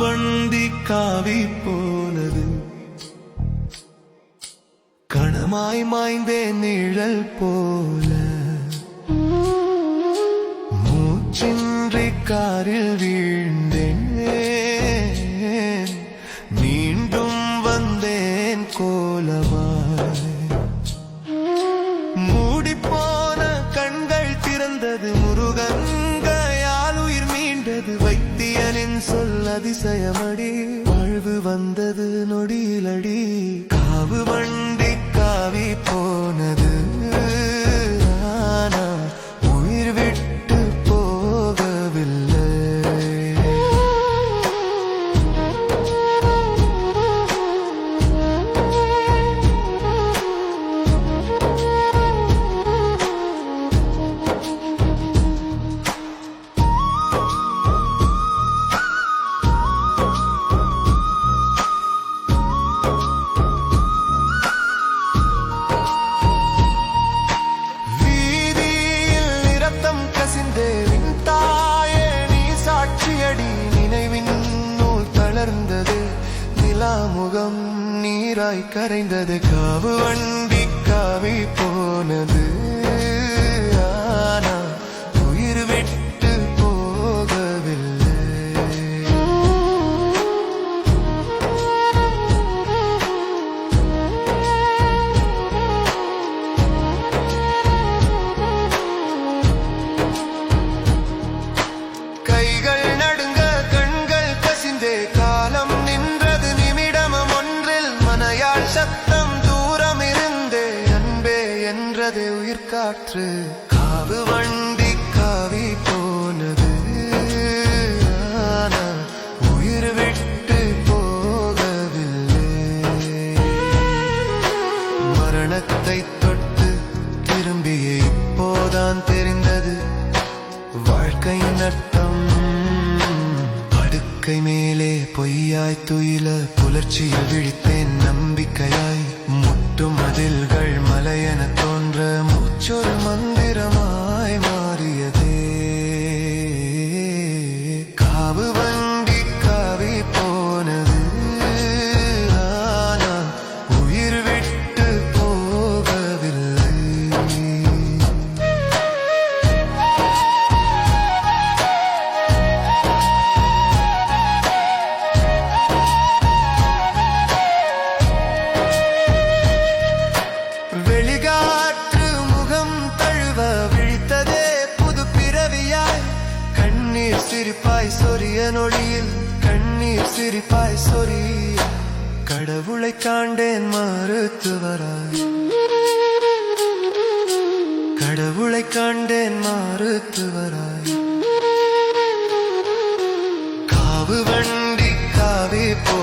വണ്ടി കാവി പോലത്. കണമായി മായ്തേ നിഴൽ പോലെ. മൂച്ചിന്റെ കാറിൽ വീണ് மனிதனின் சொல் அதிசயமடி வாழ்வு வந்தது நொடியிலடி. காவு வண்டி காவி போ கண்ணீராய் கரைந்தது காவு வண்டி. என்றது உயிர் காற்று காவு வண்டி காவி போனது. ஆனா உயிர் விட்டு போகவில்லை. மரணத்தை தொட்டு திரும்பிய இப்போதான் தெரிந்தது. வாழ்க்கை நட்டம் படுக்கை மேலே பொய்யாய் துயில புலர்ச்சியில் விழித்தேன் நம்பிக்கையாய். முட்டும் அதில்கள் 묻혀를 만들 நொழியில் கண்ணீர் சிரிப்பாய் சொறி. கடவுளை காண்டேன் மறுத்துவராய் கடவுளை காண்டேன் மறுத்துவராய் காவு வண்டி காவி போ